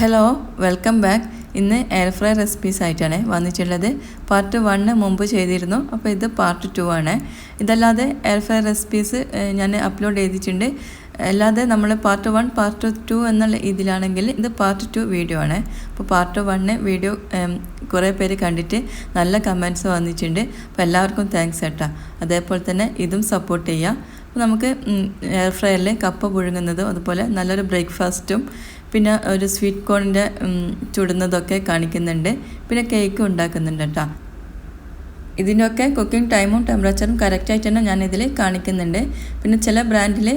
Hello welcome back ഇന്ന് air fry recipes ആയിട്ടാണ് വന്നിട്ടുള്ളത്. പാർട്ട് വണ്ണ് മുമ്പ് ചെയ്തിരുന്നു. അപ്പോൾ ഇത് പാർട്ട് ടു ആണ്. ഇതല്ലാതെ എയർ ഫ്രൈ റെസിപ്പീസ് ഞാൻ അപ്ലോഡ് ചെയ്തിട്ടുണ്ട്. അല്ലാതെ നമ്മൾ പാർട്ട് വൺ പാർട്ട് ടു എന്നുള്ള ഇതിലാണെങ്കിൽ ഇത് പാർട്ട് ടു വീഡിയോ ആണ്. അപ്പോൾ പാർട്ട് വണ്ണ് വീഡിയോ കുറേ പേര് കണ്ടിട്ട് നല്ല കമൻസ് വന്നിട്ടുണ്ട്. അപ്പോൾ എല്ലാവർക്കും താങ്ക്സ് കേട്ടോ അതേപോലെ തന്നെ ഇതും സപ്പോർട്ട് ചെയ്യാം. അപ്പോൾ നമുക്ക് എയർ ഫ്രയറിൽ കപ്പ പുഴുങ്ങുന്നതും അതുപോലെ നല്ലൊരു ബ്രേക്ക്ഫാസ്റ്റും പിന്നെ ഒരു സ്വീറ്റ് കോണിന്റെ ചുടുന്നതൊക്കെ കാണിക്കുന്നുണ്ട്. പിന്നെ കേക്ക് ഉണ്ടാക്കുന്നുണ്ട് കേട്ടോ ഇതിന്റെയൊക്കെ കുക്കിംഗ് ടൈമും ടെമ്പറേച്ചറും കറക്റ്റായിട്ട് തന്നെ ഞാനിതിൽ കാണിക്കുന്നുണ്ട്. പിന്നെ ചില ബ്രാൻഡിൽ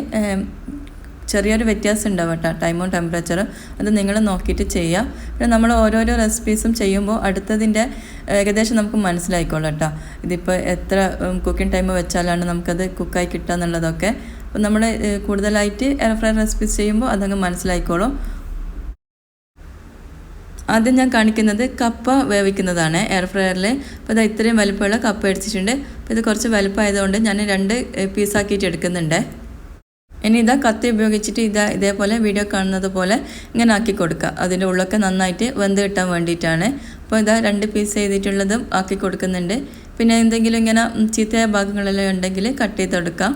ചെറിയൊരു വ്യത്യാസം ഉണ്ടാവും കേട്ടോ ടൈമും ടെമ്പറേച്ചറും അത് നിങ്ങൾ നോക്കിയിട്ട് ചെയ്യുക പിന്നെ നമ്മൾ ഓരോരോ റെസിപ്പീസും ചെയ്യുമ്പോൾ അടുത്തതിന്റെ ഏകദേശം നമുക്ക് മനസ്സിലായിക്കോളാം കേട്ടോ ഇതിപ്പോൾ എത്ര കുക്കിംഗ് ടൈം വെച്ചാലാണ് നമുക്കത് കുക്കായി കിട്ടുക എന്നുള്ളതൊക്കെ. അപ്പോൾ നമ്മൾ കൂടുതലായിട്ട് എയർ ഫ്രൈ റെസിപ്പീസ് ചെയ്യുമ്പോൾ അതങ്ങ് മനസ്സിലായിക്കോളും. ആദ്യം ഞാൻ കാണിക്കുന്നത് കപ്പ വേവിക്കുന്നതാണ് എയർ ഫ്രയറിൽ അപ്പോൾ ഇത് ഇത്രയും വലുപ്പമുള്ള കപ്പ അടിച്ചിട്ടുണ്ട് അപ്പോൾ ഇത് കുറച്ച് വലുപ്പമായതുകൊണ്ട് ഞാൻ രണ്ട് പീസാക്കിയിട്ട് എടുക്കുന്നുണ്ട്. ഇനി ഇതാ കത്തി ഉപയോഗിച്ചിട്ട് ഇതാ ഇതേപോലെ വീഡിയോ കാണുന്നത് പോലെ ഇങ്ങനെ ആക്കി കൊടുക്കുക. അതിന്റെ ഉള്ളൊക്കെ നന്നായിട്ട് വെന്ത് കിട്ടാൻ വേണ്ടിയിട്ടാണ്. അപ്പോൾ ഇതാ രണ്ട് പീസ് ചെയ്തിട്ടുള്ളതും ആക്കി കൊടുക്കുന്നുണ്ട്. പിന്നെ എന്തെങ്കിലും ഇങ്ങനെ ചീത്തയായ ഭാഗങ്ങളെല്ലാം ഉണ്ടെങ്കിൽ കട്ട് ചെയ്തെടുക്കാം.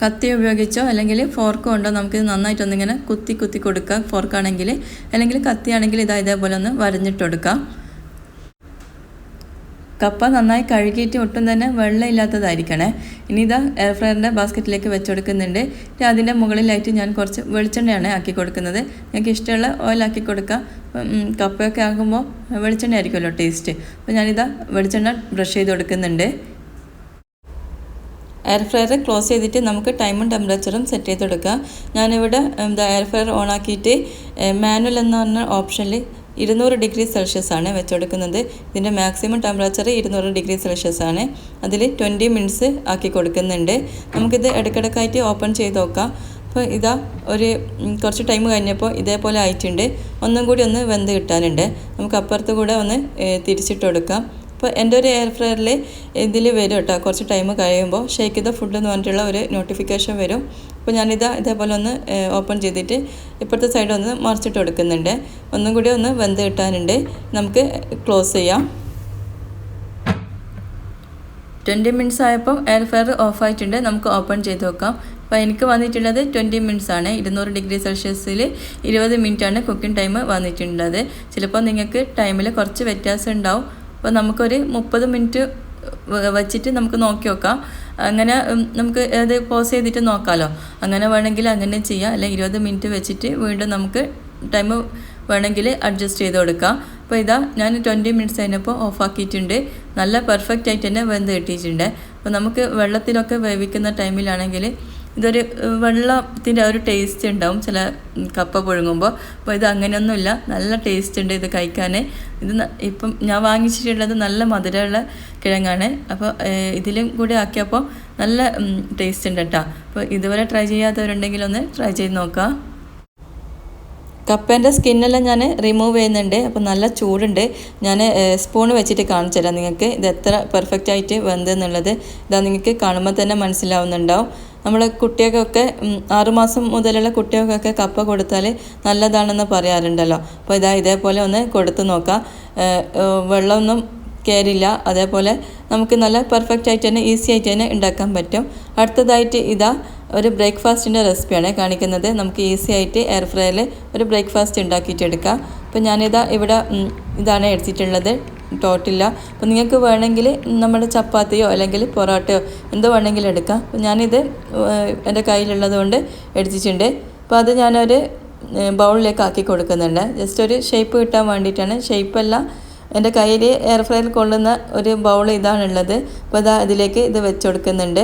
കത്തി ഉപയോഗിച്ചോ അല്ലെങ്കിൽ ഫോർക്ക് കൊണ്ടോ നമുക്ക് നന്നായിട്ടൊന്നിങ്ങനെ കുത്തി കുത്തി കൊടുക്കുക ഫോർക്കാണെങ്കിൽ അല്ലെങ്കിൽ കത്തിയാണെങ്കിൽ ഇതാ ഇതേപോലെ ഒന്ന് വരഞ്ഞിട്ടെടുക്കാം കപ്പ നന്നായി കഴുകിയിട്ട് ഒട്ടും തന്നെ വെള്ളമില്ലാത്തതായിരിക്കണേ ഇനി ഇതാ എയർ ഫ്രയറിന്റെ ബാസ്ക്കറ്റിലേക്ക് വെച്ചെടുക്കുന്നുണ്ട് കൊടുക്കുന്നുണ്ട്. അതിന്റെ മുകളിലായിട്ട് ഞാൻ കുറച്ച് വെളിച്ചെണ്ണയാണ് ആക്കി കൊടുക്കുന്നത്. നിങ്ങൾക്ക് ഇഷ്ടമുള്ള ഓയിലാക്കി കൊടുക്കാം. കപ്പയൊക്കെ ആകുമ്പോൾ വെളിച്ചെണ്ണ ആയിരിക്കുമല്ലോ ടേസ്റ്റ് അപ്പോൾ ഞാനിതാ വെളിച്ചെണ്ണ ബ്രഷ് ചെയ്ത് കൊടുക്കുന്നുണ്ട്. എയർ ഫ്രയർ ക്ലോസ് ചെയ്തിട്ട് നമുക്ക് ടൈമും ടെമ്പറേച്ചറും സെറ്റ് ചെയ്ത് കൊടുക്കാം ഞാനിവിടെ എന്താ എയർ ഫ്രയർ ഓൺ ആക്കിയിട്ട് മാനുവൽ എന്ന് പറഞ്ഞ ഓപ്ഷനിൽ ഇരുന്നൂറ് ഡിഗ്രി സെൽഷ്യസ് ആണ് വെച്ചുകൊടുക്കുന്നത് ഇതിന്റെ മാക്സിമം ടെമ്പറേച്ചർ ഇരുന്നൂറ് ഡിഗ്രി സെൽഷ്യസ് ആണ്. അതിൽ ട്വന്റി മിനിറ്റ്സ് ആക്കി കൊടുക്കുന്നുണ്ട്. നമുക്കിത് ഇടയ്ക്കിടയ്ക്കായിട്ട് ഓപ്പൺ ചെയ്ത് നോക്കാം. അപ്പോൾ ഇതാ ഒരു കുറച്ച് ടൈം കഴിഞ്ഞപ്പോൾ ഇതേപോലെ ആയിട്ടുണ്ട്. ഒന്നും കൂടി ഒന്ന് വെന്ത് കിട്ടാനുണ്ട്. നമുക്ക് അപ്പുറത്ത് കൂടെ ഒന്ന് തിരിച്ചിട്ട് കൊടുക്കാം. അപ്പോൾ എന്റെ ഒരു എയർ ഫ്രയറിൽ ഇതിൽ വരും കേട്ടോ. കുറച്ച് ടൈം കഴിയുമ്പോൾ ഷേക്ക് ദ ഫുഡ് എന്ന് പറഞ്ഞിട്ടുള്ള ഒരു നോട്ടിഫിക്കേഷൻ വരും. അപ്പോൾ ഞാനിത് ഇതേപോലെ ഒന്ന് ഓപ്പൺ ചെയ്തിട്ട് ഇപ്പോഴത്തെ സൈഡ് ഒന്ന് മറിച്ചിട്ട് കൊടുക്കുന്നുണ്ട്. ഒന്നും കൂടി ഒന്ന് വെന്ത് കിട്ടാനുണ്ട്. നമുക്ക് ക്ലോസ് ചെയ്യാം. ട്വന്റി മിനിറ്റ്സ് ആയപ്പോൾ എയർ ഫ്രയർ ഓഫ് ആയിട്ടുണ്ട്. നമുക്ക് ഓപ്പൺ ചെയ്ത് നോക്കാം. അപ്പോൾ എനിക്ക് വന്നിട്ടുള്ളത് ട്വന്റി മിനിറ്റ്സ് ആണ്. ഇരുന്നൂറ് ഡിഗ്രി സെൽഷ്യസിൽ ഇരുപത് മിനിറ്റാണ് കുക്കിംഗ് ടൈം വന്നിട്ടുള്ളത്. ചിലപ്പോൾ നിങ്ങൾക്ക് ടൈമിൽ കുറച്ച് വ്യത്യാസം ഉണ്ടാവും. അപ്പോൾ നമുക്കൊരു മുപ്പത് മിനിറ്റ് വെച്ചിട്ട് നമുക്ക് നോക്കി നോക്കാം. അങ്ങനെ നമുക്ക് അത് പോസ് ചെയ്തിട്ട് നോക്കാമല്ലോ അങ്ങനെ വേണമെങ്കിൽ അങ്ങനെ ചെയ്യാം. അല്ലെങ്കിൽ ഇരുപത് മിനിറ്റ് വെച്ചിട്ട് വീണ്ടും നമുക്ക് ടൈം വേണമെങ്കിൽ അഡ്ജസ്റ്റ് ചെയ്ത് കൊടുക്കാം. അപ്പോൾ ഇതാ ഞാൻ ട്വന്റി മിനിറ്റ്സ് കഴിഞ്ഞപ്പോൾ ഓഫ് ആക്കിയിട്ടുണ്ട്. നല്ല പെർഫെക്റ്റ് ആയിട്ട് തന്നെ വെന്ത് കിട്ടിയിട്ടുണ്ട്. അപ്പോൾ നമുക്ക് വെള്ളത്തിലൊക്കെ വേവിക്കുന്ന ടൈമിലാണെങ്കിൽ ഇതൊരു വെള്ളത്തിന്റെ ഒരു ടേസ്റ്റ് ഉണ്ടാവും. ചില കപ്പ പുഴുങ്ങുമ്പോൾ. അപ്പോൾ ഇത് അങ്ങനെയൊന്നുമില്ല. നല്ല ടേസ്റ്റ് ഉണ്ട് ഇത് കഴിക്കാൻ ഇത് ഇപ്പം ഞാൻ വാങ്ങിച്ചിട്ടുള്ളത് നല്ല മധുരമുള്ള കിഴങ്ങാണ്. അപ്പോൾ ഇതിലും കൂടി ആക്കിയപ്പോൾ നല്ല ടേസ്റ്റ് ഉണ്ട് കേട്ടോ. അപ്പോൾ ഇതുവരെ ട്രൈ ചെയ്യാത്തവരുണ്ടെങ്കിൽ ഒന്ന് ട്രൈ ചെയ്ത് നോക്കാം. കപ്പേന്റെ സ്കിന്നെല്ലാം ഞാൻ റിമൂവ് ചെയ്യുന്നുണ്ട്. അപ്പോൾ നല്ല ചൂടുണ്ട്. ഞാൻ സ്പൂൺ വെച്ചിട്ട് കാണിച്ചു തരാം നിങ്ങൾക്ക്. ഇത് എത്ര പെർഫെക്റ്റ് ആയിട്ട് വെന്തെന്നുള്ളത്. ഇതാ നിങ്ങൾക്ക് കാണുമ്പോൾ തന്നെ മനസ്സിലാവുന്നുണ്ടാവും. നമ്മൾ കുട്ടികൾക്കൊക്കെ ആറുമാസം മുതലുള്ള കുട്ടികൾക്കൊക്കെ കപ്പ കൊടുത്താൽ നല്ലതാണെന്ന് പറയാറുണ്ടല്ലോ. അപ്പോൾ ഇതാ ഇതേപോലെ ഒന്ന് കൊടുത്തു നോക്കാം. വെള്ളമൊന്നും കയറില്ല അതേപോലെ നമുക്ക് നല്ല പെർഫെക്റ്റ് ആയിട്ട് തന്നെ ഈസി ആയിട്ട് തന്നെ ഉണ്ടാക്കാൻ പറ്റും. അടുത്തതായിട്ട് ഇതാ ഒരു ബ്രേക്ക്ഫാസ്റ്റിന്റെ റെസിപ്പിയാണ് കാണിക്കുന്നത്. നമുക്ക് ഈസി ആയിട്ട് എയർ ഫ്രയറിൽ ഒരു ബ്രേക്ക്ഫാസ്റ്റ് ഉണ്ടാക്കിയിട്ടെടുക്കാം. അപ്പോൾ ഞാനിതാ ഇവിടെ ഇതാണ് എടുത്തിട്ടുള്ളത്. ടോട്ടില്ല അപ്പോൾ നിങ്ങൾക്ക് വേണമെങ്കിൽ നമ്മുടെ ചപ്പാത്തിയോ അല്ലെങ്കിൽ പൊറോട്ടയോ എന്തോ വേണമെങ്കിലും എടുക്കാം. അപ്പോൾ ഞാനിത് എന്റെ കയ്യിലുള്ളത് കൊണ്ട് എടുത്തിട്ടുണ്ട്. അപ്പോൾ അത് ഞാനൊരു ബൗളിലേക്ക് ആക്കി കൊടുക്കുന്നുണ്ട്. ജസ്റ്റ് ഒരു ഷേപ്പ് കിട്ടാൻ വേണ്ടിയിട്ടാണ്. ഷേപ്പല്ല എന്റെ കയ്യിൽ എയർ ഫ്രയറിൽ കൊള്ളുന്ന ഒരു ബൗൾ ഇതാണുള്ളത്. അപ്പോൾ അത് അതിലേക്ക് ഇത് വെച്ച് കൊടുക്കുന്നുണ്ട്.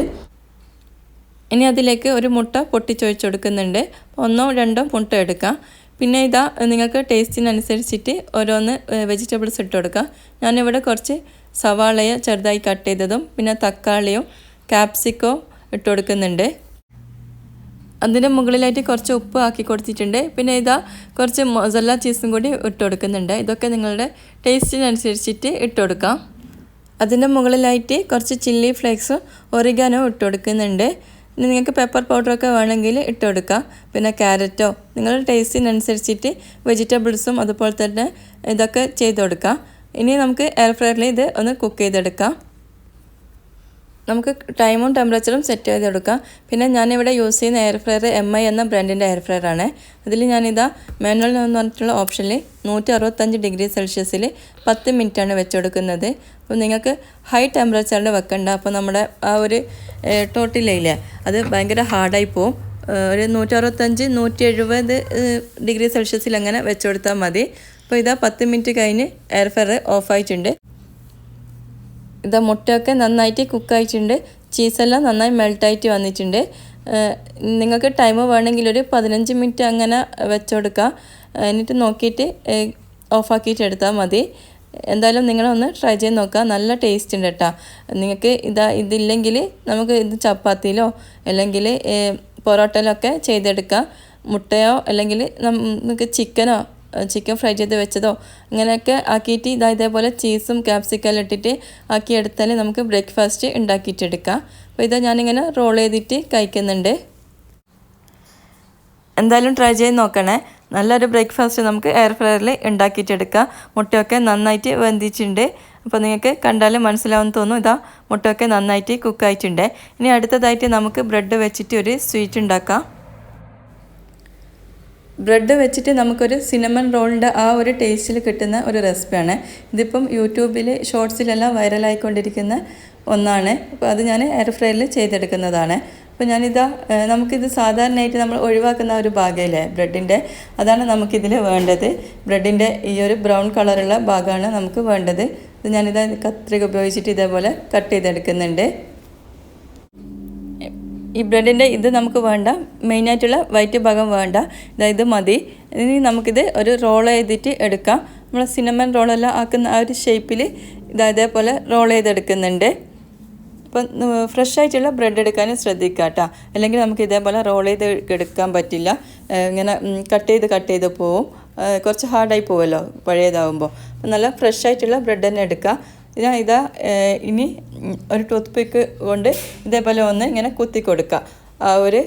ഇനി അതിലേക്ക് ഒരു മുട്ട പൊട്ടിച്ചൊഴിച്ച് കൊടുക്കുന്നുണ്ട്. ഒന്നോ രണ്ടോ മുട്ട എടുക്കാം. പിന്നെ ഇതാ നിങ്ങൾക്ക് ടേസ്റ്റിനനുസരിച്ചിട്ട് ഓരോന്ന് വെജിറ്റബിൾസ് ഇട്ട് കൊടുക്കുക ഞാനിവിടെ കുറച്ച് സവാളയെ ചെറുതായി കട്ട് ചെയ്തതും പിന്നെ തക്കാളിയോ ക്യാപ്സിക്കോ ഇട്ട് കൊടുക്കുന്നുണ്ട്. അതിന്റെ മുകളിലായിട്ട് കുറച്ച് ഉപ്പ് ആക്കി കൊടുത്തിട്ടുണ്ട്. പിന്നെ ഇതാ കുറച്ച് മൊസല്ല ചീസും കൂടി ഇട്ട് കൊടുക്കുന്നുണ്ട്. ഇതൊക്കെ നിങ്ങളുടെ ടേസ്റ്റിനനുസരിച്ചിട്ട് ഇട്ട് കൊടുക്കാം. അതിന്റെ മുകളിലായിട്ട് കുറച്ച് ചില്ലി ഫ്ലേക്സും ഒറിഗാനോ ഇട്ട് കൊടുക്കുന്നുണ്ട്. നിങ്ങൾക്ക് പെപ്പർ പൗഡറൊക്കെ വേണമെങ്കിൽ ഇട്ട് കൊടുക്കാം പിന്നെ ക്യാരറ്റോ നിങ്ങളുടെ ടേസ്റ്റിനനുസരിച്ചിട്ട് വെജിറ്റബിൾസും അതുപോലെ തന്നെ ഇതൊക്കെ ചെയ്ത് കൊടുക്കാം ഇനി നമുക്ക് എയർ ഫ്രയറിൽ ഇത് ഒന്ന് കുക്ക് ചെയ്തെടുക്കാം. നമുക്ക് ടൈമും ടെമ്പറേച്ചറും സെറ്റ് ചെയ്ത് കൊടുക്കാം പിന്നെ ഞാനിവിടെ യൂസ് ചെയ്യുന്ന എയർ ഫ്രയർ എം ഐ എന്ന ബ്രാൻഡിന്റെ എയർ ഫ്രയർ ആണ്. അതിൽ ഞാനിതാ മാനുവൽ എന്ന് പറഞ്ഞിട്ടുള്ള ഓപ്ഷനിൽ നൂറ്റി അറുപത്തഞ്ച് ഡിഗ്രി സെൽഷ്യസിൽ പത്ത് മിനിറ്റാണ് വെച്ച് കൊടുക്കുന്നത് അപ്പോൾ നിങ്ങൾക്ക് ഹൈ ടെമ്പറേച്ചറിൽ വെക്കണ്ട. അപ്പോൾ നമ്മുടെ ആ ഒരു ടോട്ടിലയില്ലേ അത് ഭയങ്കര ഹാർഡായി പോവും. ഒരു നൂറ്റി അറുപത്തഞ്ച് നൂറ്റി എഴുപത് ഡിഗ്രി സെൽഷ്യസിൽ അങ്ങനെ വെച്ച് കൊടുത്താൽ മതി. അപ്പോൾ ഇതാ പത്ത് മിനിറ്റ് കഴിഞ്ഞ് എയർ ഫ്രയർ ഓഫായിട്ടുണ്ട് ഇത് മുട്ടയൊക്കെ നന്നായിട്ട് കുക്കായിട്ടുണ്ട്. ചീസെല്ലാം നന്നായി മെൽട്ടായിട്ട് വന്നിട്ടുണ്ട്. നിങ്ങൾക്ക് ടൈം വേണമെങ്കിൽ ഒരു പതിനഞ്ച് മിനിറ്റ് അങ്ങനെ വെച്ചുകൊടുക്കാം എന്നിട്ട് നോക്കിയിട്ട് ഓഫാക്കിയിട്ട് എടുത്താൽ മതി. എന്തായാലും നിങ്ങളൊന്ന് ട്രൈ ചെയ്ത് നോക്കുക നല്ല ടേസ്റ്റ് ഉണ്ട് കേട്ടോ. നിങ്ങൾക്ക് ഇതാ ഇതില്ലെങ്കിൽ നമുക്ക് ഇത് ചപ്പാത്തിയിലോ അല്ലെങ്കിൽ പൊറോട്ടയിലൊക്കെ ചെയ്തെടുക്കാം. മുട്ടയോ അല്ലെങ്കിൽ നമുക്ക് ചിക്കനോ ചിക്കൻ ഫ്രൈ ചെയ്ത് വെച്ചതോ അങ്ങനെയൊക്കെ ആക്കിയിട്ട് ഇതാ ഇതേപോലെ ചീസും ക്യാപ്സിക്കെല്ലാം ഇട്ടിട്ട് ആക്കി എടുത്താൽ നമുക്ക് ബ്രേക്ക്ഫാസ്റ്റ് ഉണ്ടാക്കിയിട്ടെടുക്കാം അപ്പോൾ ഇതാ ഞാനിങ്ങനെ റോൾ ചെയ്തിട്ട് കഴിക്കുന്നുണ്ട്. എന്തായാലും ട്രൈ ചെയ്ത് നോക്കണേ. നല്ലൊരു ബ്രേക്ക്ഫാസ്റ്റ് നമുക്ക് എയർ ഫ്രയറിൽ ഉണ്ടാക്കിയിട്ടെടുക്കാം മുട്ടയൊക്കെ നന്നായിട്ട് വെന്തിച്ചിട്ടുണ്ട് അപ്പോൾ നിങ്ങൾക്ക് കണ്ടാൽ മനസ്സിലാവുമെന്ന് തോന്നുന്നു. ഇതാ മുട്ടയൊക്കെ നന്നായിട്ട് കുക്കായിട്ടുണ്ട് ഇനി അടുത്തതായിട്ട് നമുക്ക് ബ്രെഡ് വെച്ചിട്ട് ഒരു സ്വീറ്റ് ഉണ്ടാക്കാം. ബ്രെഡ് വെച്ചിട്ട് നമുക്കൊരു സിനമൺ റോളിന്റെ ആ ഒരു ടേസ്റ്റിൽ കിട്ടുന്ന ഒരു റെസിപ്പിയാണ്. ഇതിപ്പം യൂട്യൂബിൽ ഷോർട്സിലെല്ലാം വൈറലായിക്കൊണ്ടിരിക്കുന്ന ഒന്നാണ്. അപ്പോൾ അത് ഞാൻ എയർ ഫ്രയറിൽ ചെയ്തെടുക്കുന്നതാണ്. അപ്പോൾ ഞാനിതാ നമുക്കിത് സാധാരണയായിട്ട് നമ്മൾ ഒഴിവാക്കുന്ന ഒരു ഭാഗമില്ലേ ബ്രെഡിന്റെ? അതാണ് നമുക്കിതിൽ വേണ്ടത്. ബ്രെഡിന്റെ ഈ ഒരു ബ്രൗൺ കളറുള്ള ഭാഗമാണ് നമുക്ക് വേണ്ടത്. ഇത് ഞാനിതാ കത്രിക ഉപയോഗിച്ചിട്ട് ഇതേപോലെ കട്ട് ചെയ്തെടുക്കുന്നുണ്ട്. ഈ ബ്രെഡിന്റെ ഇത് നമുക്ക് വേണ്ട. മെയിനായിട്ടുള്ള വൈറ്റ് ഭാഗം വേണ്ട. ഇത് മതി. ഇനി നമുക്കിത് ഒരു റോൾ ചെയ്തിട്ട് എടുക്കാം. നമ്മൾ സിനമൻ റോളെല്ലാം ആക്കുന്ന ആ ഒരു ഷേപ്പിൽ ഇത് അതേപോലെ റോൾ ചെയ്തെടുക്കുന്നുണ്ട്. അപ്പം ഫ്രഷ് ആയിട്ടുള്ള ബ്രെഡ് എടുക്കാനും ശ്രദ്ധിക്കുക കേട്ടോ അല്ലെങ്കിൽ നമുക്ക് ഇതേപോലെ റോൾ ചെയ്ത് എടുക്കാൻ പറ്റില്ല. ഇങ്ങനെ കട്ട് ചെയ്ത് കട്ട് ചെയ്ത് പോവും. കുറച്ച് ഹാർഡായി പോവുമല്ലോ പഴയതാവുമ്പോൾ അപ്പം നല്ല ഫ്രഷ് ആയിട്ടുള്ള ബ്രെഡ് തന്നെ എടുക്കുക ഞാൻ ഇതാ ഇനി ഒരു ടൂത്ത് പിക്ക് കൊണ്ട് ഇതേപോലെ ഒന്ന് ഇങ്ങനെ കുത്തി കൊടുക്കുക ആ ഒരു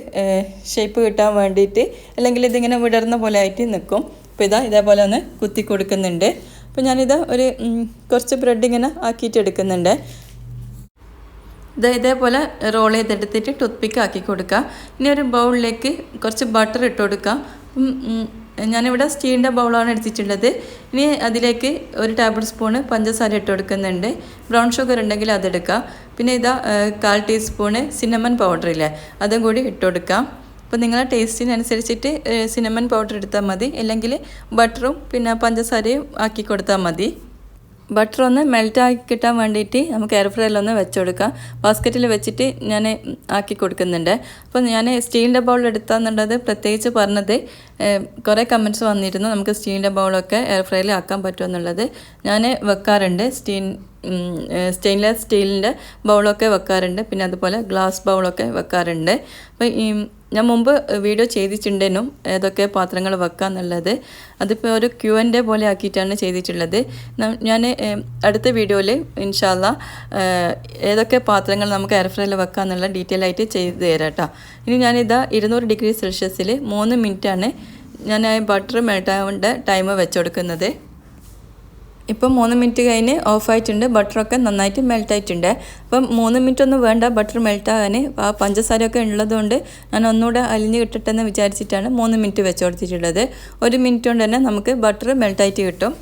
ഷേപ്പ് കിട്ടാൻ വേണ്ടിയിട്ട് അല്ലെങ്കിൽ ഇതിങ്ങനെ വിടർന്ന പോലെ ആയിട്ട് നിൽക്കും അപ്പോൾ ഇതാ ഇതേപോലെ ഒന്ന് കുത്തി കൊടുക്കുന്നുണ്ട് അപ്പോൾ ഞാനിത് ഒരു കുറച്ച് ബ്രെഡ് ഇങ്ങനെ ആക്കിയിട്ട് എടുക്കുന്നുണ്ട്. ഇത് ഇതേപോലെ റോൾ ചെയ്തെടുത്തിട്ട് ടൂത്ത് പിക്ക് ആക്കി കൊടുക്കുക ഇനി ഒരു ബൗളിലേക്ക് കുറച്ച് ബട്ടർ ഇട്ട് കൊടുക്കുക ഞാനിവിടെ സ്റ്റീലിന്റെ ബൗളാണ് എടുത്തിട്ടുള്ളത്. ഇനി അതിലേക്ക് ഒരു ടേബിൾ സ്പൂണ് പഞ്ചസാര ഇട്ട് കൊടുക്കുന്നുണ്ട്. ബ്രൗൺ ഷുഗർ ഉണ്ടെങ്കിൽ അതെടുക്കാം പിന്നെ ഇതാ കാൽ ടീസ്പൂണ് സിനമൺ പൗഡർ ഇല്ലേ അതും കൂടി ഇട്ട് കൊടുക്കാം. അപ്പോൾ നിങ്ങളെ ടേസ്റ്റിനനുസരിച്ചിട്ട് സിനമൺ പൗഡർ എടുത്താൽ മതി. അല്ലെങ്കിൽ ബട്ടറും പിന്നെ പഞ്ചസാരയും ആക്കി കൊടുത്താൽ മതി. ബട്ടർ ഒന്ന് മെൽറ്റാക്കി കിട്ടാൻ വേണ്ടിയിട്ട് നമുക്ക് എയർ ഫ്രയറിൽ ഒന്ന് വെച്ച് കൊടുക്കാം ബാസ്ക്കറ്റിൽ വെച്ചിട്ട് ഞാൻ ആക്കി കൊടുക്കുന്നുണ്ട്. അപ്പോൾ ഞാൻ സ്റ്റീലിന്റെ ബൗൾ എടുത്താന്നുള്ളത് പ്രത്യേകിച്ച് പറഞ്ഞത് കുറേ കമന്റ്സ് വന്നിരുന്നു നമുക്ക് സ്റ്റീലിന്റെ ബൗളൊക്കെ എയർ ഫ്രയറിൽ ആക്കാൻ പറ്റുമെന്നുള്ളത് ഞാൻ വെക്കാറുണ്ട് സ്റ്റീൽ സ്റ്റെയിൻലെസ് സ്റ്റീലിന്റെ ബൗളൊക്കെ വെക്കാറുണ്ട്. പിന്നെ അതുപോലെ ഗ്ലാസ് ബൗളൊക്കെ വെക്കാറുണ്ട്. അപ്പോൾ ഈ ഞാൻ മുമ്പ് വീഡിയോ ചെയ്തിട്ടുണ്ടേനും ഏതൊക്കെ പാത്രങ്ങൾ വെക്കാന്നുള്ളത്. അതിപ്പോൾ ഒരു ക്യു എന്റെ പോലെ ആക്കിയിട്ടാണ് ചെയ്തിട്ടുള്ളത്. ഞാൻ അടുത്ത വീഡിയോയിൽ ഇൻഷാല്ല ഏതൊക്കെ പാത്രങ്ങൾ നമുക്ക് എയർ ഫ്രയറിൽ വെക്കാന്നുള്ള ഡീറ്റെയിൽ ആയിട്ട് ചെയ്ത് തരാം കേട്ടോ ഇനി ഞാനിതാ ഇരുന്നൂറ് ഡിഗ്രി സെൽഷ്യസിൽ മൂന്ന് മിനിറ്റാണ് ഞാൻ ബട്ടർ മെൽട്ടാവേണ്ട ടൈം വെച്ചു കൊടുക്കുന്നത് ഇപ്പം മൂന്ന് മിനിറ്റ് കഴിഞ്ഞ് ഓഫായിട്ടുണ്ട് ബട്ടറൊക്കെ നന്നായിട്ട് മെൽട്ടായിട്ടുണ്ട് അപ്പം മൂന്ന് മിനിറ്റ് ഒന്നും വേണ്ട ബട്ടർ മെൽട്ടാകാൻ ആ പഞ്ചസാരയൊക്കെ ഉള്ളതുകൊണ്ട് ഞാൻ ഒന്നുകൂടെ അലിഞ്ഞ് കിട്ടട്ടെന്ന് വിചാരിച്ചിട്ടാണ് മൂന്ന് മിനിറ്റ് വെച്ച് കൊടുത്തിട്ടുള്ളത്. ഒരു മിനിറ്റ് കൊണ്ട് തന്നെ നമുക്ക് ബട്ടർ മെൽട്ടായിട്ട് കിട്ടും.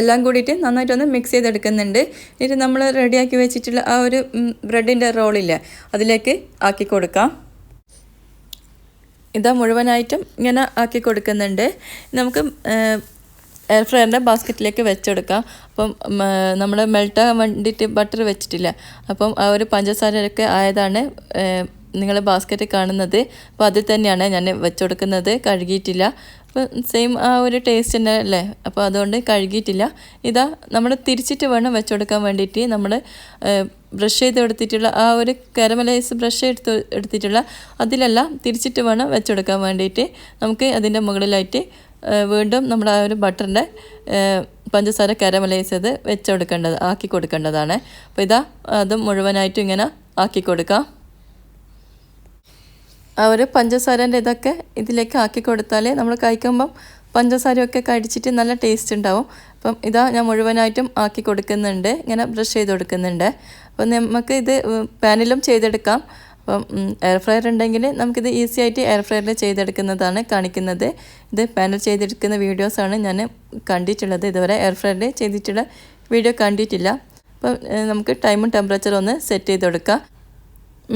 എല്ലാം കൂടിയിട്ട് നന്നായിട്ടൊന്ന് മിക്സ് ചെയ്തെടുക്കുന്നുണ്ട്. എന്നിട്ട് നമ്മൾ റെഡിയാക്കി വെച്ചിട്ടുള്ള ആ ഒരു ബ്രെഡിന്റെ റോളില്ലേ അതിലേക്ക് ആക്കി കൊടുക്കാം. ഇതാ മുഴുവനായിട്ടും ഇങ്ങനെ ആക്കി കൊടുക്കുന്നുണ്ട്. നമുക്ക് എയർ ഫ്രയറിന്റെ ബാസ്ക്കറ്റിലേക്ക് വെച്ചെടുക്കാം. അപ്പം നമ്മൾ മെൽട്ടാകാൻ വേണ്ടിയിട്ട് ബട്ടർ വെച്ചിട്ടില്ല. അപ്പം ആ ഒരു പഞ്ചസാരയൊക്കെ ആയതാണ് നിങ്ങൾ ബാസ്ക്കറ്റ് കാണുന്നത്. അപ്പോൾ അതിൽ തന്നെയാണ് ഞാൻ വെച്ചുകൊടുക്കുന്നത് കഴുകിയിട്ടില്ല. അപ്പം സെയിം ആ ഒരു ടേസ്റ്റ് തന്നെ അല്ലേ? അപ്പോൾ അതുകൊണ്ട് കഴുകിയിട്ടില്ല. ഇതാ നമ്മൾ തിരിച്ചിട്ട് വേണം വെച്ചുകൊടുക്കാൻ വേണ്ടിയിട്ട് നമ്മൾ ബ്രഷ് ചെയ്ത് എടുത്തിട്ടുള്ള ആ ഒരു കാരമലൈസ് ബ്രഷ് എടുത്ത് എടുത്തിട്ടുള്ള അതിലെല്ലാം തിരിച്ചിട്ട് വേണം വെച്ചുകൊടുക്കാൻ വേണ്ടിയിട്ട് നമുക്ക് അതിന്റെ മുകളിലായിട്ട് വീണ്ടും നമ്മൾ ആ ഒരു ബട്ടറിന്റെ പഞ്ചസാര കരമലൈസ് ചെയ്ത് വെച്ച് കൊടുക്കേണ്ടത് ആക്കി കൊടുക്കേണ്ടതാണ്. അപ്പോൾ ഇതാ അത് മുഴുവനായിട്ടും ഇങ്ങനെ ആക്കി കൊടുക്കാം. ആ ഒരു പഞ്ചസാരന്റെ ഇതൊക്കെ ഇതിലേക്ക് ആക്കി കൊടുത്താൽ നമ്മൾ കഴിക്കുമ്പം പഞ്ചസാരയൊക്കെ കടിച്ചിട്ട് നല്ല ടേസ്റ്റ് ഉണ്ടാവും. അപ്പം ഇതാ ഞാൻ മുഴുവനായിട്ടും ആക്കി കൊടുക്കുന്നുണ്ട് ഇങ്ങനെ ബ്രഷ് ചെയ്ത് കൊടുക്കുന്നുണ്ട്. അപ്പം നമുക്ക് ഇത് പാനിലും ചെയ്തെടുക്കാം. അപ്പം എയർ ഫ്രയർ ഉണ്ടെങ്കിൽ നമുക്കിത് ഈസി ആയിട്ട് എയർ ഫ്രയറിൽ ചെയ്തെടുക്കുന്നതാണ് കാണിക്കുന്നത്. ഇത് പാനൽ ചെയ്തെടുക്കുന്ന വീഡിയോസാണ് ഞാൻ കണ്ടിട്ടുള്ളത്. ഇതുവരെ എയർ ഫ്രയറിൽ ചെയ്തിട്ടുള്ള വീഡിയോ കണ്ടിട്ടില്ല. അപ്പം നമുക്ക് ടൈമും ടെമ്പറേച്ചറും ഒന്ന് സെറ്റ് ചെയ്ത് കൊടുക്കാം.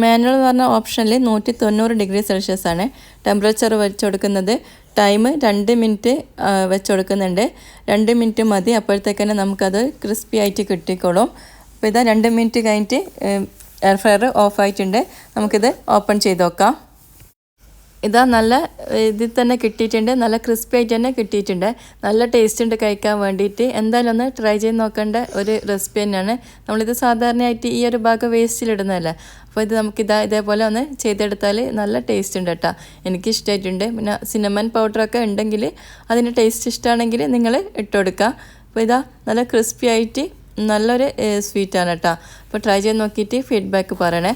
മാനുവൽ എന്ന് പറഞ്ഞ ഓപ്ഷനിൽ നൂറ്റി തൊണ്ണൂറ് ഡിഗ്രി സെൽഷ്യസ് ആണ് ടെമ്പറേച്ചർ വെച്ച് കൊടുക്കുന്നത്. ടൈം രണ്ട് മിനിറ്റ് വെച്ച് കൊടുക്കുന്നുണ്ട്. രണ്ട് മിനിറ്റ് മതി അപ്പോഴത്തേക്കന്നെ നമുക്കത് ക്രിസ്പി ആയിട്ട് കിട്ടിക്കോളും. അപ്പോൾ ഇതാ രണ്ട് മിനിറ്റ് കഴിഞ്ഞിട്ട് എയർ ഫ്രയർ ഓഫായിട്ടുണ്ട് നമുക്കിത് ഓപ്പൺ ചെയ്ത് നോക്കാം. ഇതാ നല്ല ഇതിൽ തന്നെ കിട്ടിയിട്ടുണ്ട്. നല്ല ക്രിസ്പി ആയിട്ട് തന്നെ കിട്ടിയിട്ടുണ്ട്. നല്ല ടേസ്റ്റ് ഉണ്ട് കഴിക്കാൻ വേണ്ടിയിട്ട്. എന്തായാലും ഒന്ന് ട്രൈ ചെയ്ത് നോക്കേണ്ട ഒരു റെസിപ്പി തന്നെയാണ്. നമ്മളിത് സാധാരണയായിട്ട് ഈ ഒരു ഭാഗം വേസ്റ്റിലിടുന്നതല്ല അപ്പോൾ ഇത് നമുക്കിതാ ഇതേപോലെ ഒന്ന് ചെയ്തെടുത്താൽ നല്ല ടേസ്റ്റ് ഉണ്ട് കേട്ടോ. എനിക്ക് ഇഷ്ടമായിട്ടുണ്ട് പിന്നെ സിനമൻ പൗഡറൊക്കെ ഉണ്ടെങ്കിൽ അതിന്റെ ടേസ്റ്റ് ഇഷ്ടമാണെങ്കിൽ നിങ്ങൾ ഇട്ടുകൊടുക്കുക അപ്പോൾ ഇതാ നല്ല ക്രിസ്പി ആയിട്ട് നല്ലൊരു സ്വീറ്റാണ് കേട്ടോ അപ്പോൾ ട്രൈ ചെയ്ത് നോക്കിയിട്ട് ഫീഡ്ബാക്ക് പറയണേ.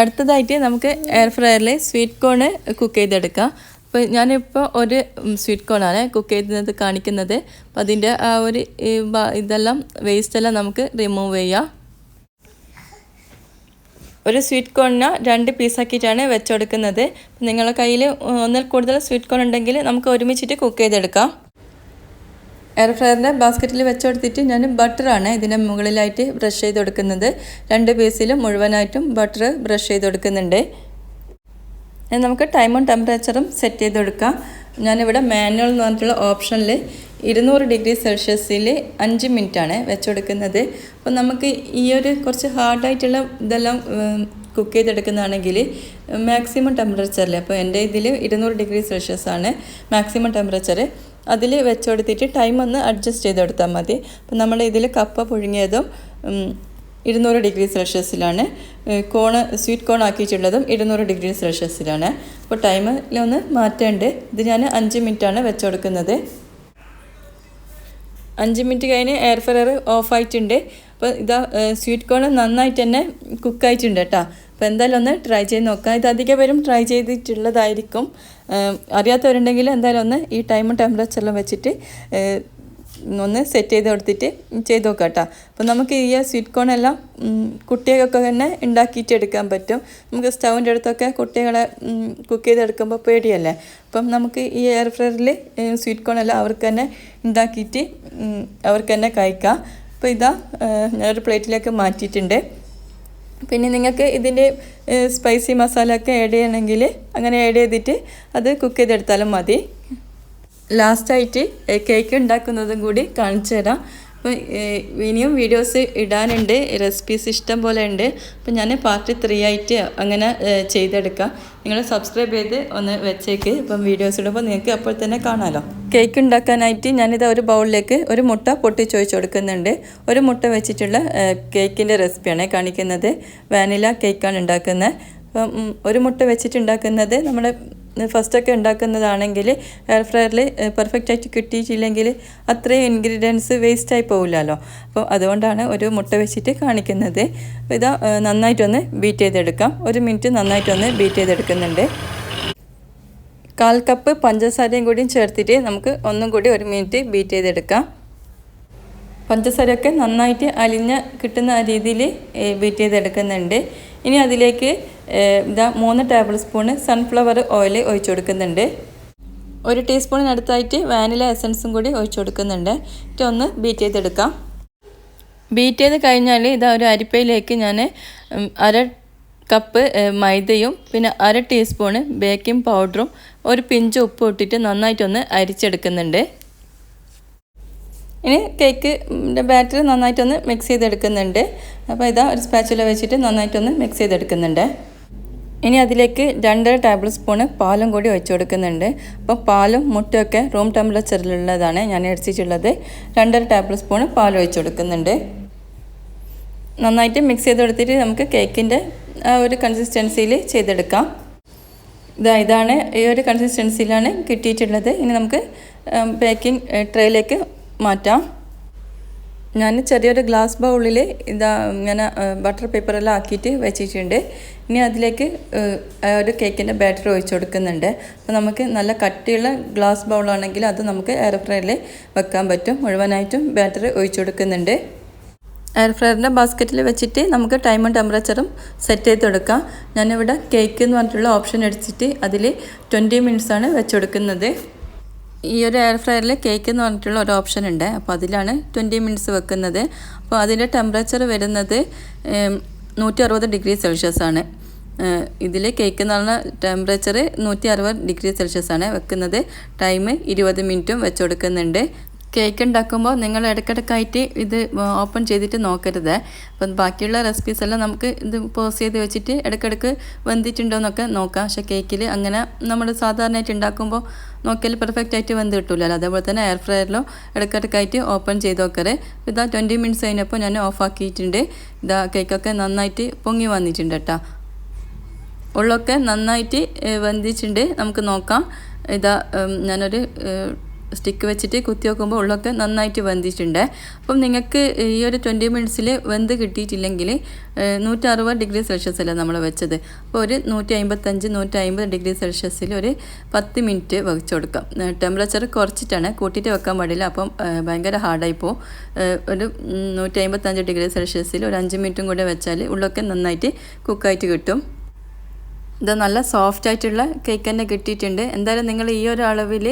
അടുത്തതായിട്ട് നമുക്ക് എയർ ഫ്രയറിൽ സ്വീറ്റ് കോൺ കുക്ക് ചെയ്തെടുക്കാം. അപ്പോൾ ഞാനിപ്പോൾ ഒരു സ്വീറ്റ് കോണാണ് കുക്ക് ചെയ്യുന്നത് കാണിക്കുന്നത്. അപ്പോൾ അതിന്റെ ആ ഒരു ഇതെല്ലാം വേസ്റ്റെല്ലാം നമുക്ക് റിമൂവ് ചെയ്യാം. ഒരു സ്വീറ്റ് കോണിന് രണ്ട് പീസാക്കിയിട്ടാണ് വെച്ചുകൊടുക്കുന്നത് നിങ്ങളുടെ കയ്യിൽ ഒന്നിൽ കൂടുതൽ സ്വീറ്റ് കോൺ ഉണ്ടെങ്കിൽ നമുക്ക് ഒരുമിച്ചിട്ട് കുക്ക് ചെയ്തെടുക്കാം. എയർ ഫ്രയറിന്റെ ബാസ്ക്കറ്റിൽ വെച്ച് കൊടുത്തിട്ട് ഞാൻ ബട്ടറാണ് ഇതിന്റെ മുകളിലായിട്ട് ബ്രഷ് ചെയ്ത് കൊടുക്കുന്നത് രണ്ട് പീസിലും മുഴുവനായിട്ടും ബട്ടർ ബ്രഷ് ചെയ്ത് കൊടുക്കുന്നുണ്ട് നമുക്ക് ടൈമും ടെമ്പറേച്ചറും സെറ്റ് ചെയ്ത് കൊടുക്കാം ഞാനിവിടെ മാനുവൽ എന്ന് പറഞ്ഞിട്ടുള്ള ഓപ്ഷനിൽ ഇരുന്നൂറ് ഡിഗ്രി സെൽഷ്യസിൽ അഞ്ച് മിനിറ്റാണ് വെച്ച് കൊടുക്കുന്നത് അപ്പോൾ നമുക്ക് ഈ ഒരു കുറച്ച് ഹാർഡായിട്ടുള്ള ഇതെല്ലാം കുക്ക് ചെയ്തെടുക്കുന്നതാണെങ്കിൽ മാക്സിമം ടെമ്പറേച്ചറിൽ അപ്പോൾ എന്റെ ഇതിൽ ഇരുന്നൂറ് ഡിഗ്രി സെൽഷ്യസ് ആണ് മാക്സിമം ടെമ്പറേച്ചർ അതിൽ വെച്ചുകൊടുത്തിട്ട് ടൈം ഒന്ന് അഡ്ജസ്റ്റ് ചെയ്ത് കൊടുത്താൽ മതി. അപ്പോൾ നമ്മൾ ഇതിൽ കപ്പ പുഴുങ്ങിയതും ഇരുന്നൂറ് ഡിഗ്രി സെൽഷ്യസിലാണ് കോണ് സ്വീറ്റ് കോൺ ആക്കിയിട്ടുള്ളതും ഇരുന്നൂറ് ഡിഗ്രി സെൽഷ്യസിലാണ് അപ്പോൾ ടൈമിലൊന്ന് മാറ്റേണ്ട. ഇത് ഞാൻ അഞ്ച് മിനിറ്റാണ് വെച്ച് കൊടുക്കുന്നത് അഞ്ച് മിനിറ്റ് കഴിഞ്ഞ് എയർ ഫ്രയർ ഓഫായിട്ടുണ്ട് അപ്പോൾ ഇതാ സ്വീറ്റ് കോൺ നന്നായിട്ട് തന്നെ കുക്കായിട്ടുണ്ട് കേട്ടോ അപ്പോൾ എന്തായാലും ഒന്ന് ട്രൈ ചെയ്ത് നോക്കാം ഇത് അധികം പേരും ട്രൈ ചെയ്തിട്ടുള്ളതായിരിക്കും. അറിയാത്തവരുണ്ടെങ്കിൽ എന്തായാലും ഒന്ന് ഈ ടൈമും ടെമ്പറേച്ചറിലും വെച്ചിട്ട് ഒന്ന് സെറ്റ് ചെയ്ത് കൊടുത്തിട്ട് ചെയ്ത് നോക്കാം കേട്ടോ. അപ്പോൾ നമുക്ക് ഈ സ്വീറ്റ് കോൺ എല്ലാം കുട്ടികൾക്കൊക്കെ തന്നെ ഉണ്ടാക്കിയിട്ട് എടുക്കാൻ പറ്റും. നമുക്ക് സ്റ്റൗവിന്റെ അടുത്തൊക്കെ കുട്ടികളെ കുക്ക് ചെയ്തെടുക്കുമ്പോൾ പേടിയല്ലേ? അപ്പം നമുക്ക് ഈ എയർ ഫ്രയറിൽ സ്വീറ്റ് കോൺ എല്ലാം അവർക്ക് തന്നെ ഉണ്ടാക്കിയിട്ട് അവർക്ക് തന്നെ കഴിക്കാം. അപ്പോൾ ഇതാ ഞാനൊരു പ്ലേറ്റിലേക്ക് മാറ്റിയിട്ടുണ്ട്. പിന്നെ നിങ്ങൾക്ക് ഇതിന്റെ സ്പൈസി മസാല ഒക്കെ ആഡ് ചെയ്യണമെങ്കിൽ അങ്ങനെ ആഡ് ചെയ്തിട്ട് അത് കുക്ക് ചെയ്തെടുത്താലും മതി. ലാസ്റ്റായിട്ട് കേക്ക് ഉണ്ടാക്കുന്നതും കൂടി കാണിച്ചു തരാം അപ്പോൾ ഇനിയും വീഡിയോസ് ഇടാനുണ്ട് റെസിപ്പീസ് ഇഷ്ടം പോലെ ഉണ്ട്. അപ്പോൾ ഞാൻ പാർട്ട് ത്രീ ആയിട്ട് അങ്ങനെ ചെയ്തെടുക്കാം. നിങ്ങൾ സബ്സ്ക്രൈബ് ചെയ്ത് ഒന്ന് വെച്ചേക്ക്. ഇപ്പം വീഡിയോസ് ഇടുമ്പോൾ നിങ്ങൾക്ക് അപ്പോൾ തന്നെ കാണാമല്ലോ കേക്ക് ഉണ്ടാക്കാനായിട്ട് ഞാനിത് ഒരു ബൗളിലേക്ക് ഒരു മുട്ട പൊട്ടി ഒഴിച്ച് കൊടുക്കുന്നുണ്ട്. ഒരു മുട്ട വെച്ചിട്ടുള്ള കേക്കിന്റെ റെസിപ്പിയാണ് കാണിക്കുന്നത്. വാനില കേക്കാണ് ഉണ്ടാക്കുന്നത്. അപ്പം ഒരു മുട്ട വെച്ചിട്ടുണ്ടാക്കുന്നത് നമ്മൾ ഫസ്റ്റൊക്കെ ഉണ്ടാക്കുന്നതാണെങ്കിൽ എയർ ഫ്രയറിൽ പെർഫെക്റ്റ് ആയിട്ട് കിട്ടിയിട്ടില്ലെങ്കിൽ അത്രയും ഇൻഗ്രീഡിയൻസ് വേസ്റ്റായി പോകില്ലല്ലോ അപ്പോൾ അതുകൊണ്ടാണ് ഒരു മുട്ട വെച്ചിട്ട് കാണിക്കുന്നത്. ഇതാ നന്നായിട്ടൊന്ന് ബീറ്റ് ചെയ്തെടുക്കാം. ഒരു മിനിറ്റ് നന്നായിട്ടൊന്ന് ബീറ്റ് ചെയ്തെടുക്കുന്നുണ്ട്. കാൽ കപ്പ് പഞ്ചസാരയും കൂടിയും ചേർത്തിട്ട് നമുക്ക് ഒന്നും കൂടി ഒരു മിനിറ്റ് ബീറ്റ് ചെയ്തെടുക്കാം. പഞ്ചസാരയൊക്കെ നന്നായിട്ട് അലിഞ്ഞ് കിട്ടുന്ന രീതിയിൽ ബീറ്റ് ചെയ്തെടുക്കുന്നുണ്ട്. ഇനി അതിലേക്ക് ഇതാ മൂന്ന് ടേബിൾ സ്പൂണ് സൺഫ്ലവർ ഓയിൽ ഒഴിച്ചു കൊടുക്കുന്നുണ്ട്. ഒരു ടീസ്പൂണിനടുത്തായിട്ട് വാനില എസൻസും കൂടി ഒഴിച്ചു കൊടുക്കുന്നുണ്ട്. ഒന്ന് ബീറ്റ് ചെയ്തെടുക്കാം. ബീറ്റ് ചെയ്ത് കഴിഞ്ഞാൽ ഇതാ ഒരു അരിപ്പയിലേക്ക് ഞാൻ അര കപ്പ് മൈദയും പിന്നെ അര ടീസ്പൂണ് ബേക്കിംഗ് പൗഡറും ഒരു പിഞ്ച് ഉപ്പ് ഇട്ടിട്ട് നന്നായിട്ടൊന്ന് അരിച്ചെടുക്കുന്നുണ്ട്. ഇനി കേക്ക് ബാറ്റർ നന്നായിട്ടൊന്ന് മിക്സ് ചെയ്തെടുക്കുന്നുണ്ട്. അപ്പോൾ ഇതാ ഒരു സ്പാച്ചുല വെച്ചിട്ട് നന്നായിട്ടൊന്ന് മിക്സ് ചെയ്തെടുക്കുന്നുണ്ട്. ഇനി അതിലേക്ക് രണ്ടര ടേബിൾ സ്പൂണ് പാലും കൂടി ഒഴിച്ചു കൊടുക്കുന്നുണ്ട്. അപ്പോൾ പാലും മുട്ടയൊക്കെ റൂം ടെമ്പറേച്ചറിലുള്ളതാണ് ഞാൻ അടിച്ചിട്ടുള്ളത് രണ്ടര ടേബിൾ സ്പൂണ് പാൽ ഒഴിച്ചു കൊടുക്കുന്നുണ്ട്. നന്നായിട്ട് മിക്സ് ചെയ്ത് കൊടുത്തിട്ട് നമുക്ക് കേക്കിന്റെ ഒരു കൺസിസ്റ്റൻസിയിൽ ചെയ്തെടുക്കാം. ഇതാ ഇതാണ് ഈ ഒരു കൺസിസ്റ്റൻസിയിലാണ് കിട്ടിയിട്ടുള്ളത്. ഇനി നമുക്ക് ബേക്കിംഗ് ട്രേയിലേക്ക് മാറ്റാം. ഞാൻ ചെറിയൊരു ഗ്ലാസ് ബൗളിൽ ഇതാ ഞാൻ ബട്ടർ പേപ്പറെല്ലാം ആക്കിയിട്ട് വെച്ചിട്ടുണ്ട്. ഇനി അതിലേക്ക് ഒരു കേക്കിന്റെ ബാറ്റർ ഒഴിച്ച് കൊടുക്കുന്നുണ്ട്. അപ്പോൾ നമുക്ക് നല്ല കട്ടിയുള്ള ഗ്ലാസ് ബൗളാണെങ്കിൽ അത് നമുക്ക് എയർ ഫ്രയറിൽ വെക്കാൻ പറ്റും. മുഴുവനായിട്ടും ബാറ്റർ ഒഴിച്ചു കൊടുക്കുന്നുണ്ട്. എയർ ഫ്രയറിന്റെ ബാസ്ക്കറ്റിൽ വെച്ചിട്ട് നമുക്ക് ടൈമും ടെമ്പറേച്ചറും സെറ്റ് ചെയ്ത് കൊടുക്കാം. ഞാനിവിടെ കേക്ക് എന്ന് പറഞ്ഞിട്ടുള്ള ഓപ്ഷൻ അടിച്ചിട്ട് അതിൽ ട്വന്റി മിനിറ്റ്സാണ് വെച്ചു കൊടുക്കുന്നത്. ഈ ഒരു എയർ ഫ്രയറിൽ കേക്ക് എന്ന് പറഞ്ഞിട്ടുള്ള ഒരു ഓപ്ഷൻ ഉണ്ട്. അപ്പോൾ അതിലാണ് ട്വന്റി മിനിറ്റ്സ് വെക്കുന്നത്. അപ്പോൾ അതിന്റെ ടെമ്പറേച്ചർ വരുന്നത് നൂറ്റി അറുപത് ഡിഗ്രി സെൽഷ്യസ് ആണ്. ഇതിൽ കേക്ക് എന്ന് പറഞ്ഞ ടെമ്പറേച്ചർ നൂറ്റി അറുപത് ഡിഗ്രി സെൽഷ്യസ് ആണ് വെക്കുന്നത്. ടൈം ഇരുപത് മിനിറ്റും വെച്ച് കൊടുക്കുന്നുണ്ട്. കേക്ക് ഉണ്ടാക്കുമ്പോൾ നിങ്ങൾ ഇടയ്ക്കിടയ്ക്കായിട്ട് ഇത് ഓപ്പൺ ചെയ്തിട്ട് നോക്കരുത്. അപ്പം ബാക്കിയുള്ള റെസിപ്പീസ് എല്ലാം നമുക്ക് ഇത് പോസ് ചെയ്ത് വെച്ചിട്ട് ഇടയ്ക്കിടയ്ക്ക് വെന്തിട്ടുണ്ടോയെന്നൊക്കെ നോക്കാം. പക്ഷേ കേക്കിൽ അങ്ങനെ നമ്മൾ സാധാരണയായിട്ട് ഉണ്ടാക്കുമ്പോൾ നോക്കിയാൽ പെർഫെക്റ്റ് ആയിട്ട് വെന്ത് കിട്ടില്ലല്ലോ അതേപോലെ തന്നെ എയർ ഫ്രയറിലോ ഇടയ്ക്കിടയ്ക്കായിട്ട് ഓപ്പൺ ചെയ്ത് നോക്കറേ ഇതാ ട്വന്റി മിനിറ്റ്സ് കഴിഞ്ഞപ്പോൾ ഞാൻ ഓഫ് ആക്കിയിട്ടുണ്ട്. ഇതാ കേക്കൊക്കെ നന്നായിട്ട് പൊങ്ങി വന്നിട്ടുണ്ട് കേട്ടോ. ഉള്ളൊക്കെ നന്നായിട്ട് വെന്തിച്ചിട്ടുണ്ട് നമുക്ക് നോക്കാം. ഇതാ ഞാനൊരു സ്റ്റിക്ക് വെച്ചിട്ട് കുത്തി വെക്കുമ്പോൾ ഉള്ളൊക്കെ നന്നായിട്ട് വെന്തിട്ടുണ്ട്. അപ്പം നിങ്ങൾക്ക് ഈ ഒരു ട്വന്റി മിനിറ്റ്സിൽ വെന്ത് കിട്ടിയിട്ടില്ലെങ്കിൽ നൂറ്ററുപത് ഡിഗ്രി അല്ല നമ്മൾ വെച്ചത്. അപ്പോൾ ഒരു നൂറ്റി അമ്പത്തഞ്ച് നൂറ്റി അമ്പത് ഡിഗ്രി സെൽഷ്യസിൽ ഒരു പത്ത് മിനിറ്റ് വെച്ച് കൊടുക്കാം. ടെമ്പറേച്ചർ കുറച്ചിട്ടാണ്. കൂട്ടിയിട്ട് വെക്കാൻ പാടില്ല. അപ്പം ഭയങ്കര ഹാർഡായി പോകും ഒരു നൂറ്റി അമ്പത്തഞ്ച് ഡിഗ്രി സെൽഷ്യസിൽ ഒരു അഞ്ച് മിനിറ്റും കൂടെ വെച്ചാൽ ഉള്ളൊക്കെ നന്നായിട്ട് കുക്കായിട്ട് കിട്ടും. ഇത് നല്ല സോഫ്റ്റ് ആയിട്ടുള്ള കേക്ക് തന്നെ കിട്ടിയിട്ടുണ്ട്. എന്തായാലും നിങ്ങൾ ഈ ഒരു അളവിൽ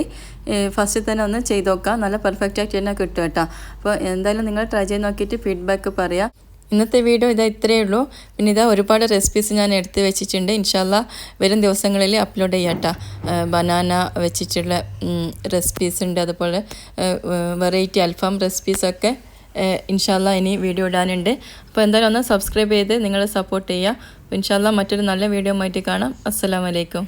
ഫസ്റ്റ് തന്നെ ഒന്ന് ചെയ്ത് നോക്കാം നല്ല പെർഫെക്റ്റ് ആയിട്ട് തന്നെ കിട്ടും കേട്ടോ. അപ്പോൾ എന്തായാലും നിങ്ങൾ ട്രൈ ചെയ്ത് നോക്കിയിട്ട് ഫീഡ്ബാക്ക് പറയുക ഇന്നത്തെ വീഡിയോ ഇതാ ഇത്രയേ ഉള്ളൂ. പിന്നെ ഇതാ ഒരുപാട് റെസിപ്പീസ് ഞാൻ എടുത്ത് വെച്ചിട്ടുണ്ട്. ഇൻഷാല്ല വരും ദിവസങ്ങളിൽ അപ്ലോഡ് ചെയ്യാം കേട്ടോ. ബനാന വെച്ചിട്ടുള്ള റെസിപ്പീസ് ഉണ്ട്. അതുപോലെ വെറൈറ്റി അൽഫാം റെസിപ്പീസൊക്കെ ഇൻഷാല്ല ഇനി വീഡിയോ ഇടാനുണ്ട്. അപ്പോൾ എന്തായാലും ഒന്ന് സബ്സ്ക്രൈബ് ചെയ്ത് നിങ്ങൾ സപ്പോർട്ട് ചെയ്യുക. അപ്പോൾ ഇൻഷാല്ല മറ്റൊരു നല്ല വീഡിയോ ആയിട്ട് കാണാം. അസ്സലാമലൈക്കും